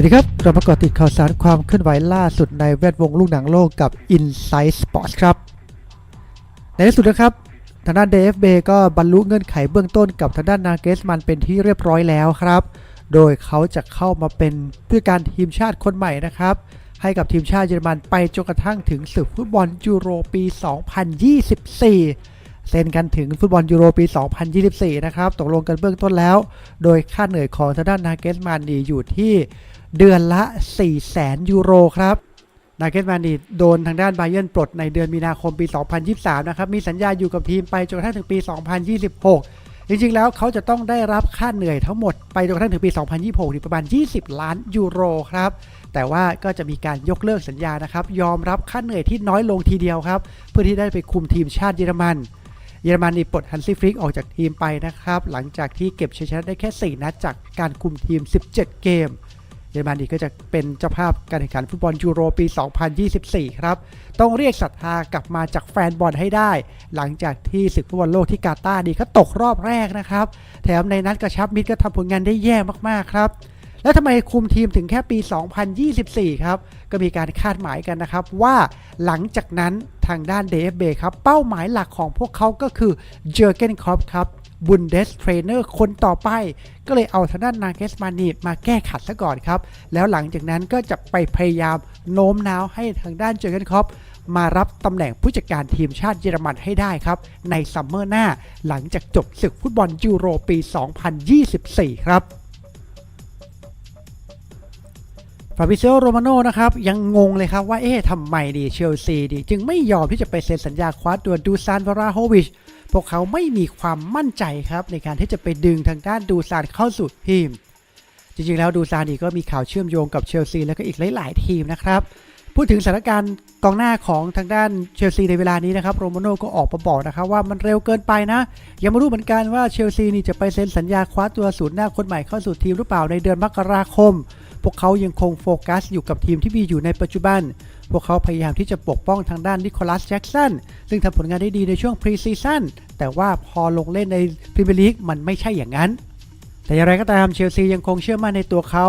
สวัสดีครับ เรามาเกาะติดข่าวสารความเคลื่อนไหวล่าสุดในแวดวงลูกหนังโลกกับ Inside Sports ครับ ในที่สุดนะครับ ทางด้าน DFB ก็บรรลุเงื่อนไขเบื้องต้นกับทางด้านนาเกสมันเป็นที่เรียบร้อยแล้วครับ โดยเขาจะเข้ามาเป็นผู้การทีมชาติคนใหม่นะครับ ให้กับทีมชาติเยอรมันไปจนกระทั่งถึงศึกฟุตบอลยูโรปี 2024เซ็นกันถึงฟุตบอลยูโรปี 2024 นะครับ ตกลงกันเบื้องต้นแล้ว โดยค่าเหนื่อยของทางด้านนาเกสมันนี่อยู่ที่ เดือนละ 400,000ยูโรครับนาเกตมานีโดนทางด้านไบเยนปลดในเดือนมีนาคมปี 2023 นะครับ มีสัญญาอยู่กับทีมไปจนกระทั่งถึงปี 2026 จริงๆ แล้วเขาจะต้องได้รับค่าเหนื่อยทั้งหมดไปจนกระทั่งถึงปี 2026นี่ประมาณ 20 ล้านยูโรครับ แต่ว่าก็จะมีการยกเลิกสัญญานะครับ ยอมรับค่าเหนื่อยที่น้อยลงทีเดียวครับ เพื่อที่ได้ไปคุมทีมชาติเยอรมัน เยอรมันนี่ปลดฮันซี่ฟลิกออกจากทีมไปนะครับ หลังจากที่เก็บชัยชนะได้แค่ 4 นัดจากการคุมทีม 17 เกม เยอรมนีก็จะเป็นเจ้าภาพการแข่งขันฟุตบอลยูโรปี 2024 ครับ ต้องเรียกศรัทธากลับมาจากแฟนบอลให้ได้ หลังจากที่ศึกฟุตบอลโลกที่กาตาร์นี่ก็ตกรอบแรกนะครับ แถมในนัดกระชับมิตรก็ทำผลงานได้แย่มากๆครับแล้วทำไมคุมทีมถึงแค่ปี 2024 ครับ ก็มีการคาดหมายกันนะครับ ว่าหลังจากนั้นทางด้าน DFB ครับ เป้าหมายหลักของพวกเขาก็คือเจอเกนครอปครับ บุนเดสเทรนเนอร์คนต่อไป ก็เลยเอาทางด้านนาเกสมานีมาแก้ขัดซะก่อนครับ แล้วหลังจากนั้นก็จะไปพยายามโน้มน้าวให้ทางด้านเจอร์เกนครอปมารับตำแหน่งผู้จัดการทีมชาติเยอรมันให้ได้ครับ ในซัมเมอร์หน้าหลังจากจบศึกฟุตบอลยูโรปี 2024 ครับฟาบิเซโอโรมาโนนะครับยังงงเลยครับว่าเอ๊ะทำไมดีเชลซีดี จึงไม่ยอมที่จะไปเซ็นสัญญาคว้าตัวดูซานวาราโฮวิช พวกเขาไม่มีความมั่นใจครับในการที่จะไปดึงทางด้านดูซานเข้าสู่ทีม จริงๆแล้วดูซานนี่ก็มีข่าวเชื่อมโยงกับเชลซีแล้วก็อีกหลาย ๆ ทีมนะครับ พูดถึงสถานการณ์กองหน้าของทางด้านเชลซีในเวลานี้นะครับโรมาโน่ก็ออกมาบอกนะครับว่ามันเร็วเกินไปนะ ยังไม่รู้เหมือนกันว่าเชลซีนี่จะไปเซ็นสัญญาคว้าตัวศูนย์หน้าคนใหม่เข้าสู่ทีมหรือเปล่าในเดือนมกราคม พวกเขายังคงโฟกัสอยู่กับทีมที่มีอยู่ในปัจจุบัน พวกเขาพยายามที่จะปกป้องทางด้านนิโคลัสแจ็กสันซึ่งทำผลงานได้ดีในช่วงพรีซีซั่นแต่ว่าพอลงเล่นในพรีเมียร์ลีกมันไม่ใช่อย่างนั้น แต่อย่างไรก็ตามเชลซียังคงเชื่อมั่นในตัวเขา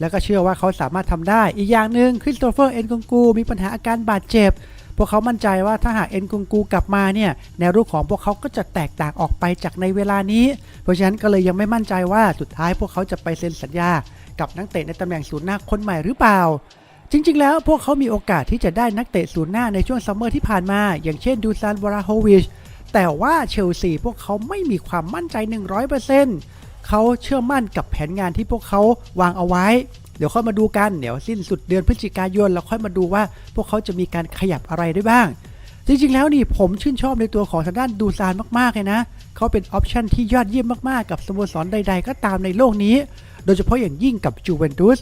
แล้วก็เชื่อว่าเขาสามารถทำได้ อีกอย่างหนึ่งคริสโตเฟอร์เอ็นกงกูมีปัญหาอาการบาดเจ็บ พวกเขามั่นใจว่าถ้าหากเอ็นกงกูกลับมาเนี่ยแนวรุกของพวกเขาก็จะแตกต่างออกไปจากในเวลานี้ เพราะฉะนั้นก็เลยยังไม่มั่นใจว่าสุดท้ายพวกเขาจะไปเซ็นสัญญา กับนักเตะในตำแหน่งศูนย์หน้าคนใหม่หรือเปล่าจริง ๆ แล้วพวกเขามีโอกาสที่จะได้นักเตะศูนย์หน้าในช่วงซัมเมอร์ที่ผ่านมา อย่างเช่นดูซานวราโฮวิช แต่ว่าเชลซีพวกเขาไม่มีความมั่นใจ 100%เเขาเชื่อมั่นกับแผนงานที่พวกเขาวางเอาไว้ เดี๋ยวค่อยมาดูกัน เดี๋ยวสิ้นสุดเดือนพฤศจิกายนแล้วค่อยมาดูว่า พวกเขาจะมีการขยับอะไรได้บ้าง จริงๆแล้วนี่ผมชื่นชอบในตัวของทางด้านดูซานมากๆเลยนะ เขาเป็นออปชันที่ยอดเยี่ยมมากๆ กับสโมสรใด ๆ ก็ตามในโลกนี้ โดยเฉพาะอย่างยิ่งกับจูเวนตุส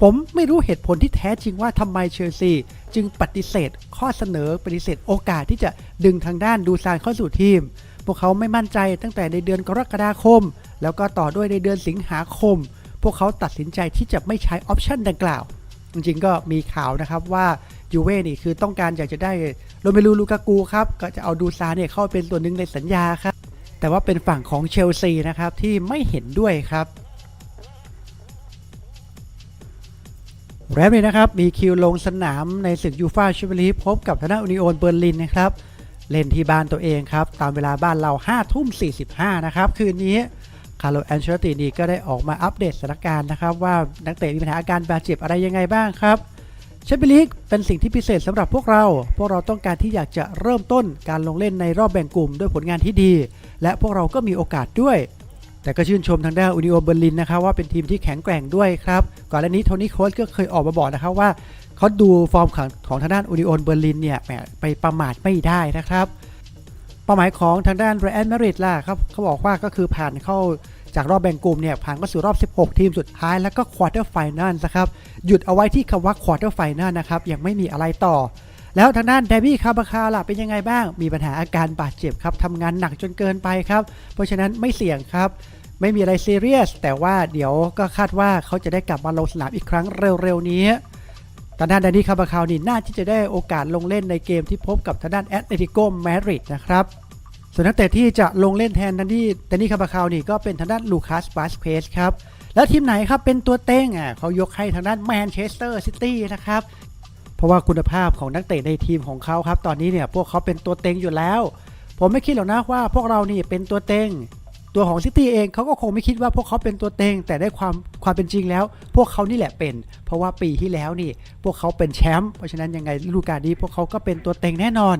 ผมไม่รู้เหตุผลที่แท้จริงว่าทำไมเชลซี จึงปฏิเสธ ข้อเสนอปฏิเสธโอกาสที่จะดึงทางด้านดูซานเข้าสู่ทีม พวกเขาไม่มั่นใจตั้งแต่ในเดือนกรกฎาคม แล้วก็ต่อด้วยในเดือนสิงหาคม พวกเขาตัดสินใจที่จะไม่ใช้ออปชันดังกล่าว จริงๆก็มีข่าวนะครับว่ายูเว่นี่คือต้องการอยากจะได้โรเมลูลูกากูครับ ก็จะเอาดูซาเนี่ยเข้าเป็นตัวหนึ่งในสัญญาครับ แต่ว่าเป็นฝั่งของเชลซีนะครับที่ไม่เห็นด้วยครับแรมเลยนะครับ มีคิวลงสนามในศึกยูฟาแชมเปี้ยนลีกพบกับธนาอุนิโอนเบอร์ลินนะครับ เล่นที่บ้านตัวเองครับ ตามเวลาบ้านเรา5ทุ่ม45 นะครับ คืนนี้ คาร์โลแอนเชลตินีก็ได้ออกมาอัปเดตสถานการณ์นะครับ ว่านักเตะมีปัญหาอาการบาดเจ็บอะไรยังไงบ้างครับแชมเปี้ยนลีกเป็นสิ่งที่พิเศษสำหรับพวกเรา พวกเราต้องการที่อยากจะเริ่มต้นการลงเล่นในรอบแบ่งกลุ่มด้วยผลงานที่ดี และพวกเราก็มีโอกาสด้วย แต่ก็ชื่นชมทางด้านอุนิโอเบอร์ลินนะครับว่าเป็นทีมที่แข็งแกร่งด้วยครับ ก่อนหน้านี้โทนี่โค้ชก็เคยออกมาบอกนะครับว่าเขาดูฟอร์มของของทางด้านอุนิโอเบอร์ลินเนี่ยแหมไปประมาทไม่ได้นะครับเป้าหมายของทางด้านเรอัลมาดริดล่ะครับเขาบอกว่าก็คือผ่านเข้าจากรอบแบ่งกลุ่มเนี่ยผ่านเข้าสู่รอบ 16 ทีมสุดท้ายแล้วก็ควอเตอร์ไฟนอลนะครับหยุดเอาไว้ที่คำว่าควอเตอร์ไฟนอลนะครับยังไม่มีอะไรต่อ แล้วทางด้านเดบี้คาบาคาล่ะเป็นยังไงบ้าง มีปัญหาอาการบาดเจ็บครับทำงานหนักจนเกินไปครับเพราะฉะนั้นไม่เสี่ยงครับไม่มีอะไรซีเรียสแต่ว่าเดี๋ยวก็คาดว่าเขาจะได้กลับมาลงสนามอีกครั้งเร็วๆนี้ ทางด้านแดนนี่คาบาคาวนี่น่าที่จะได้โอกาสลงเล่นในเกมที่พบกับทางด้านแอตเลติโกมาดริดนะครับส่วนนักเตะที่จะลงเล่นแทนดันนี่ดันนี่คาบาคาวนี่ก็เป็นทางด้านลูคัสบาสเพสครับ แล้วทีมไหนครับเป็นตัวเต้งอะเขายกให้ทางด้านแมนเชสเตอร์ซิตี้นะครับ เพราะว่าคุณภาพของนักเตะในทีมของเขาครับ ตอนนี้เนี่ยพวกเขาเป็นตัวเต็งอยู่แล้ว ผมไม่คิดหรอกนะว่าพวกเรานี่เป็นตัวเต็ง ตัวของซิตี้เองเขาก็คงไม่คิดว่าพวกเขาเป็นตัวเต็งแต่ได้ความความเป็นจริงแล้ว พวกเขานี่แหละเป็น เพราะว่าปีที่แล้วนี่ พวกเขาเป็นแชมป์เพราะฉะนั้นยังไงฤดูกาลนี้พวกเขาก็เป็นตัวเต็งแน่นอน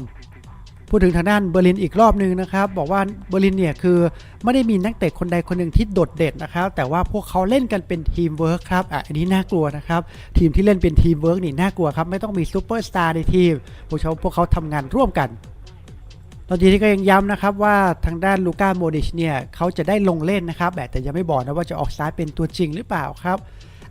พูดถึงทางด้านเบอร์ลินอีกรอบหนึ่งนะครับ บอกว่าเบอร์ลินเนี่ยคือไม่ได้มีนักเตะคนใดคนหนึ่งที่โดดเด่นนะครับ แต่ว่าพวกเขาเล่นกันเป็นทีมเวิร์คครับอะอันนี้น่ากลัวนะครับ ทีมที่เล่นเป็นทีมเวิร์กนี่น่ากลัวครับ ไม่ต้องมีซูเปอร์สตาร์ในทีมพวกเขาพวกเขาทำงานร่วมกัน ตอนนี้ก็ยังย้ำนะครับว่าทางด้านลูก้าโมดิชเนี่ยเขาจะได้ลงเล่นนะครับแต่ยังไม่บอกนะว่าจะออกสตาร์ทเป็นตัวจริงหรือเปล่าครับ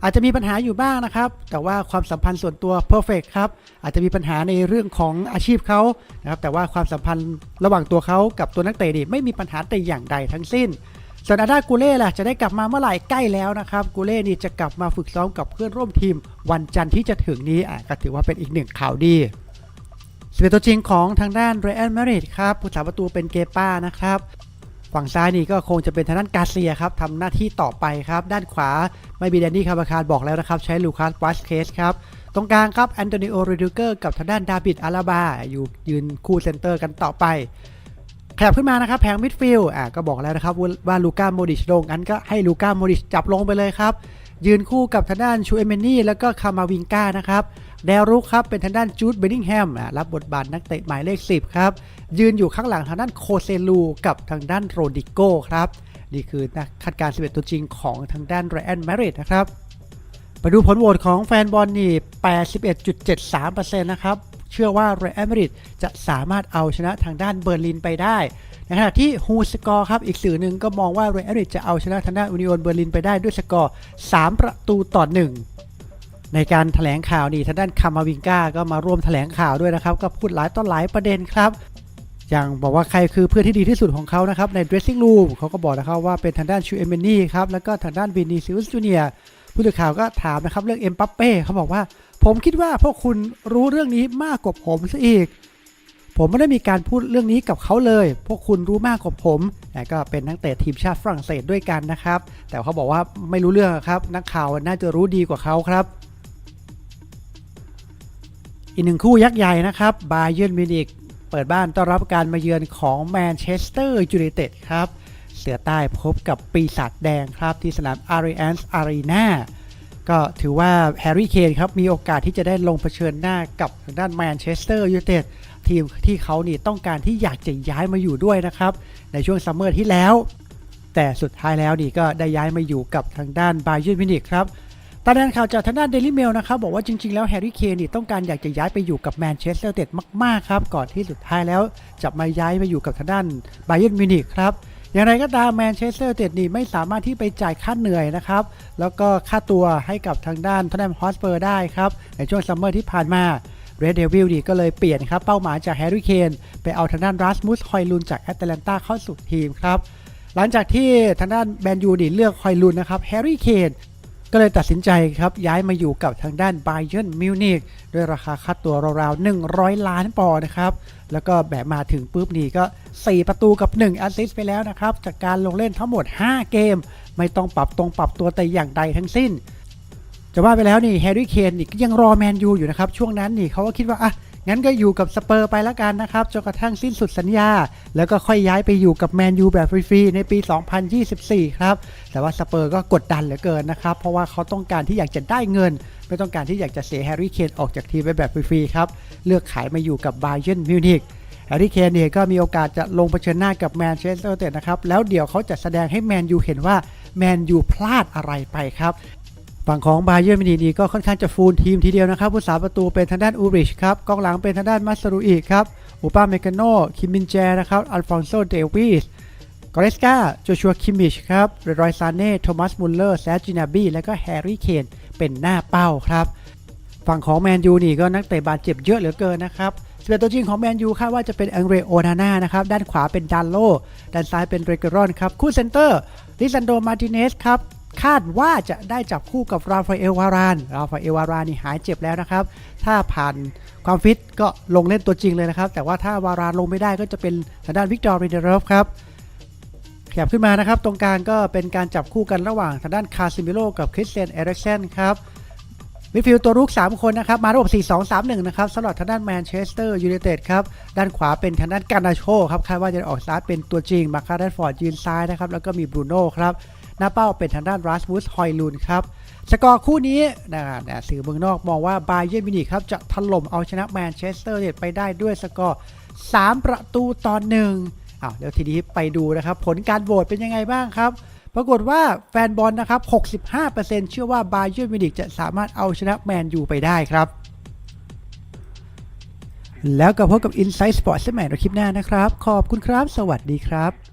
อาจจะมีปัญหาอยู่บ้างนะครับ แต่ว่าความสัมพันธ์ส่วนตัวเพอร์เฟกครับอาจจะมีปัญหาในเรื่องของอาชีพเขานะครับแต่ว่าความสัมพันธ์ระหว่างตัวเขากับตัวนักเตะนี่ไม่มีปัญหาแต่อย่างใดทั้งสิ้นส่วนอาดากูเล่ล่ะจะได้กลับมาเมื่อไหร่ใกล้แล้วนะครับกูเล่นี่จะกลับมาฝึกซ้อมกับเพื่อนร่วมทีม วันจันทร์ที่จะถึงนี้ก็ถือว่าเป็นอีกหนึ่งข่าวดี สเปนตัวจริงของทางด้านเรอัลมาดริดครับผู้สาประตูเป็นเกป้านะครับฝั่งซ้ายนี่ก็คงจะเป็นทางด้านกาเซียครับทำหน้าที่ต่อไปครับ ด้านขวาไม่มีแดนนี่คาบาคารบอกแล้วนะครับ ใช้ลูคัสวาสเคสครับ ตรงกลางครับแอนโตนิโอเรดิเกอร์กับทางด้านดาบิดอาราบาอยู่ยืนคู่เซนเตอร์กันต่อไป ขยับขึ้นมานะครับ แผงมิดฟิลด์อะก็บอกแล้วนะครับ ว่าลูก้าโมดิชลงงั้นก็ให้ลูก้าโมดิชจับลงไปเลยครับ ยืนคู่กับทางด้านชูเอเมนี่แล้วก็คามาวิงกานะครับ แนวรุกครับเป็นทางด้านจูดเบนนิงแฮมอะรับบทบาทนักเตะหมายเลข 10 ครับ ยืนอยู่ข้างหลังทางด้านโคเซลูกับทางด้านโรดิโก้ครับ นี่คือนักคาดการ 11 ตัวจริงของทางด้านไรอันแมริดนะครับไปดูผลโหวตของแฟนบอลนี่ 81.73%นะครับ เชื่อว่าเรอัลมาดริดจะสามารถเอาชนะทางด้านเบอร์ลินไปได้ ในขณะที่ฮูสกอร์ครับอีกสื่อหนึ่งก็มองว่าเรอัลมาดริดจะเอาชนะทางด้านอุนิโอนเบอร์ลินไปได้ด้วยสกอร์ 3 ประตูต่อ 1 ในการถแถลงข่าวนี่ทางด้านคามาวิงกาก็มาร่วมถแถลงข่าวด้วยนะครับ ก็พูดหลายต้นหลายประเด็นครับอย่างบอกว่าใครคือเพื่อนที่ดีที่สุดของเขานะครับใน dressing room เขาก็บอกนะครับว่าเป็นทางด้านชูเอเมนี่ครับแล้วก็ทางด้านวินีซิอุสจูเนียผู้สื่อข่าวก็ถามนะครับเรื่องเอ็มปัปเป้เขาบอกว่า ผมคิดว่าพวกคุณรู้เรื่องนี้มากกว่าผมซะอีก ผมไม่ได้มีการพูดเรื่องนี้กับเขาเลย พวกคุณรู้มากกว่าผมแต่ก็เป็นนักเตะทีมชาติฝรั่งเศสด้วยกันนะครับ แต่เขาบอกว่าไม่รู้เรื่องครับ นักข่าวน่าจะรู้ดีกว่าเขาครับ อีกหนึ่งคู่ยักษ์ใหญ่นะครับบาเยิร์นมิวนิกเปิดบ้านต้อนรับการมาเยือนของแมนเชสเตอร์ยูไนเต็ดครับ เสือใต้พบกับปีศาจแดงครับที่สนามอารีแอนส์อารีนาก็ถือว่าแฮร์รี่เคนครับมีโอกาสที่จะได้ลงเผชิญหน้ากับทางด้านแมนเชสเตอร์ยูไนเต็ดทีมที่เขานี่ต้องการที่อยากจะย้ายมาอยู่ด้วยนะครับ ในช่วงซัมเมอร์ที่แล้ว แต่สุดท้ายแล้วนี่ก็ได้ย้ายมาอยู่กับทางด้านบาเยิร์นมิวนิกครับ ตอนนั้นข่าวจากทางด้านเดลิเมลนะครับบอกว่าจริงๆ แล้วแฮร์รี่เคนนี่ต้องการอยากจะย้ายไปอยู่กับแมนเชสเตอร์เต็ดมากๆครับก่อนที่สุดท้ายแล้วจะมาย้ายมาอยู่กับทางด้านไบเย r n นมินิกครับอย่างไรก็ตามแมนเชสเตอร์เต็ดนี่ไม่สามารถที่ไปจ่ายค่าเหนื่อยนะครับ แล้วก็ค่าตัวให้กับทางด้านทนแนมฮอสเปอร์ได้ครับในช่วงซัมเมอร์ที่ผ่านมาเรดเดวิลนี่ก็เลยเปลี่ยนครับเป้าหมายจากแฮร์รี่เคนไปเอาทางด้านรัสมุสฮอยลุนจากแอตแลนตาเข้าสู่ทีมครับหลังจากที่ทางด้านแมนยูนี่เลือกฮอยลุนนะครับแฮร์รี่เคน ก็เลยตัดสินใจครับย้ายมาอยู่กับทางด้านไบเ e นมิวนิกด้วยราคาค่าตัวราวๆ 100 ล้านปอนด์นะครับ แล้วก็แบบมาถึงปุ๊บนี่ก็ 4 ประตูกับ 1 แอสซิสต์ไปแล้วนะครับ จากการลงเล่นทั้งหมด 5 เกม ไม่ต้องปรับตรงปรับตัวแต่อย่างใดทั้งสิ้น จะว่าไปแล้วนี่แฮร์รี่เคนนี่ก็ยังรอแมนยูอยู่นะครับ ช่วงนั้นนี่เขาก็คิดว่าอะ งั้นก็อยู่กับสเปอร์ไปแล้วกันนะครับจนกระทั่งสิ้นสุดสัญญา แล้วก็ค่อยย้ายไปอยู่กับแมนยูแบบฟรีๆในปี 2024 ครับ แต่ว่าสเปอร์ก็กดดันเหลือเกินนะครับ เพราะว่าเขาต้องการที่อยากจะได้เงิน ไม่ต้องการที่อยากจะเสียแฮร์รี่เคนออกจากทีมไปแบบฟรีๆครับ เลือกขายมาอยู่กับบาเยนมิวนิกแฮร์รี่เคนเนี่ยก็มีโอกาสจะลงเผชิญหน้ากับแมนเชสเตอร์เตดนะครับ แล้วเดี๋ยวเขาจะแสดงให้แมนยูเห็นว่าแมนยูพลาดอะไรไปครับ ฝั่งของบาเยิร์มินิกนี่ก็ค่อนข้างจะฟูลทีมทีเดียวนะครับ ผู้สาประตูเป็นทางด้านอูริชครับกองหลังเป็นทางด้านมัสรูอีครับอูปาเมกาโนคิมมินแจนะครับอัลฟอนโซเดวิสกอเรสกาโจชัวคิมมิชครับเรรอยซานเน่โทมัสมุลเลอร์แซจินาบีและก็แฮร์รี่เคนเป็นหน้าเป้าครับ ฝั่งของแมนยูนี่ก็นักเตะบาดเจ็บเยอะเหลือเกินนะครับสเปนตัวจริงของแมนยูคาดว่าจะเป็นอังเรโอนาน่านะครับ ด้านขวาเป็นดันโล ด้านซ้ายเป็นเรเกอรอนครับ คู่เซนเตอร์ลิซันโดมาร์ติเนสครับ คาดว่าจะได้จับคู่กับราฟาเอลวาราน ราฟาเอลวารานนี่หายเจ็บแล้วนะครับ ถ้าผ่านความฟิตก็ลงเล่นตัวจริงเลยนะครับ แต่ว่าถ้าวารานลงไม่ได้ก็จะเป็นทางด้านวิกตอร์เรเดรฟครับขยับขึ้นมานะครับ ตรงกลางก็เป็นการจับคู่กันระหว่างทางด้านคาซิมิโลกับคริสเตียนเอริกเซนครับมิดฟิลด์ตัวรุก 3 คนนะครับ มาระบบ 4-2-3-1 นะครับสำหรับทางด้านแมนเชสเตอร์ยูไนเต็ดครับ ด้านขวาเป็นทางด้านกานาโชครับคาดว่าจะออกสตาร์ทเป็นตัวจริง มาคาร์ดฟอร์ดยืนซ้ายนะครับ แล้วก็มีบรูโน่ครับ หน้าเป้าเป็นทางด้านรัสมุสฮอยลูนครับสกอร์คู่นี้นะนะสื่อเมืองนอกมองว่าบาเย r n นมิวนิกครับจะถล่มเอาชนะแมนเชสเตอร์ยูไนเต็ดไปได้ด้วยสกอร์ 3 ประตูต่อหนึ่งอ้าวเดี๋ยวทีนี้ไปดูนะครับ ผลการโหวตเป็นยังไงบ้างครับ ปรากฏว่าแฟนบอลนะครับ 65%เชื่อว่าบาเย r n นมิวนิกจะสามารถเอาชนะแมนยูไปได้ครับ แล้วก็พบกับ Inside Sports สมัยในคลิปหน้านะครับ ขอบคุณครับ สวัสดีครับ